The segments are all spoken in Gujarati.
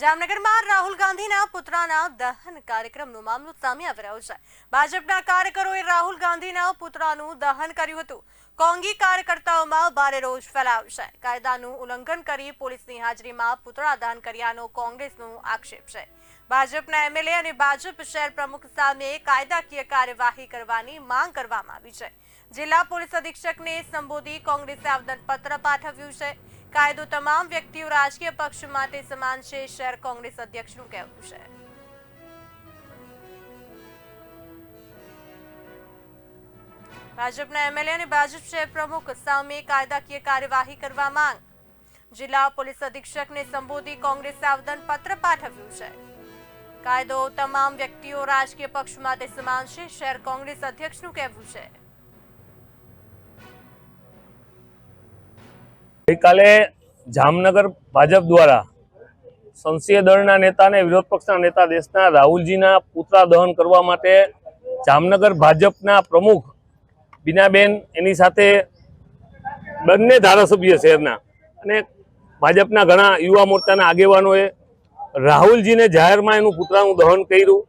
જામનગરમાં રાહુલ ગાંધીના પુત્રના દહન કાર્યક્રમનો મામલો સામે આવી રહ્યો છે. ભાજપના કાર્યકરોએ રાહુલ ગાંધીના પુત્રનું દહન કર્યું હતું. કોંગી કાર્યકર્તાઓમાં ભારે રોષ ફેલાયો છે. કાયદાનું ઉલ્લંઘન કરી પોલીસની હાજરીમાં પુતળા દહન કર્યાનો કોંગ્રેસનો આક્ષેપ છે. ભાજપના એમએલએ અને ભાજપ શહેર પ્રમુખ સામે કાયદાકીય કાર્યવાહી કરવાની માંગ કરવામાં આવી છે. જિલ્લા પોલીસ અધિક્ષકને સંબોધી કોંગ્રેસે આવેદનપત્ર પાઠવ્યું છે. કાયદો તમામ વ્યક્તિઓ રાજકીય પક્ષ માટે સમાન છે, શહેર કોંગ્રેસ અધ્યક્ષનું કહેવું છે. ભાજપના એમએલએ અને ભાજપ શહેર પ્રમુખ સામે કાયદાકીય કાર્યવાહી કરવા માંગ. જિલ્લા પોલીસ અધિક્ષકને સંબોધી કોંગ્રેસે આવેદનપત્ર પાઠવ્યું છે. કાયદો તમામ વ્યક્તિઓ રાજકીય પક્ષ માટે સમાન છે, શહેર કોંગ્રેસ અધ્યક્ષનું કહેવું છે. ગઈકાલે જામનગર ભાજપ દ્વારા સંસદીય દળના નેતા અને વિરોધ પક્ષના નેતા દેશના રાહુલજીના પુતળા દહન કરવા માટે જામનગર ભાજપના પ્રમુખ બીનાબેન એની સાથે બંને ધારાસભ્ય શહેરના અને ભાજપના ઘણા યુવા મોરચાના આગેવાનોએ રાહુલજીને જાહેરમાં એનું પુતળાનું દહન કર્યું.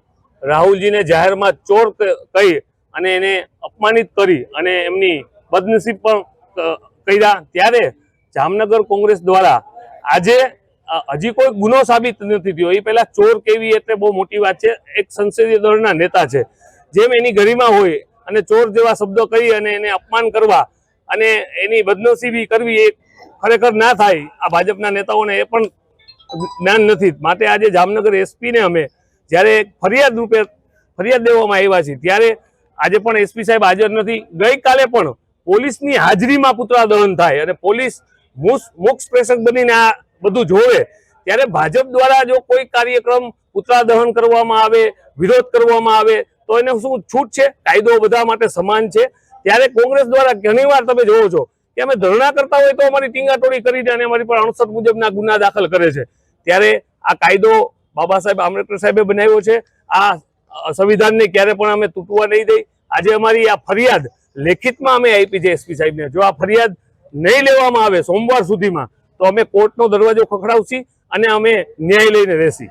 રાહુલજીને જાહેરમાં ચોર કહી અને એને અપમાનિત કરી અને એમની બદનસીબ પણ કર્યા. ત્યારે જામનગર કોંગ્રેસ દ્વારા આજે હજી કોઈ ગુનો સાબિત નથી થયો. એ પહેલા ચોર કેવી એટલે બહુ મોટી વાત છે. એક સંસદીય દળના નેતા છે. જેમ એની ગરિમા હોય અને ચોર જેવા શબ્દો કહી અને એને અપમાન કરવા અને એની બદનસીબી કરવી એ ખરેખર ના થાય, આ ભાજપના નેતાઓને એ પણ જ્ઞાન નથી. માટે આજે જામનગર એસપીને અમે જ્યારે ફરિયાદ રૂપે ફરિયાદ દેવામાં આવ્યા છીએ, ત્યારે આજે પણ એસપી સાહેબ હાજર નથી. ગઈકાલે પણ પોલીસની હાજરીમાં પુતળા દહન થાય અને પોલીસ મુખ પ્રેક્ષક બનીને આ બધું જોવે, ત્યારે ભાજપ દ્વારા જો કોઈ કાર્યક્રમ પુતળા દહન કરવામાં આવે, વિરોધ કરવામાં આવે, તો એને શું છૂટ છે? કાયદો બધા માટે સમાન છે. ત્યારે કોંગ્રેસ દ્વારા ઘણીવાર તમે જોવો છો કે અમે ધરણા કરતા હોય તો અમારી ટીંગાટોળી કરીને અને અમારી પર અણસર મુજબના ગુના દાખલ કરે છે. ત્યારે આ કાયદો બાબા સાહેબ આંબેડકર સાહેબે બનાવ્યો છે. આ સંવિધાનને ક્યારે પણ અમે તૂટવા નહીં દઈ. આજે અમારી આ ફરિયાદ લેખિતમાં અમે આપી છે એસપી સાહેબને. જો આ ફરિયાદ નહીં લેવામાં આવે સોમવાર સુધીમાં, તો અમે કોર્ટનો દરવાજો ખખડાવશી અને અમે ન્યાય લઈને રહેશી.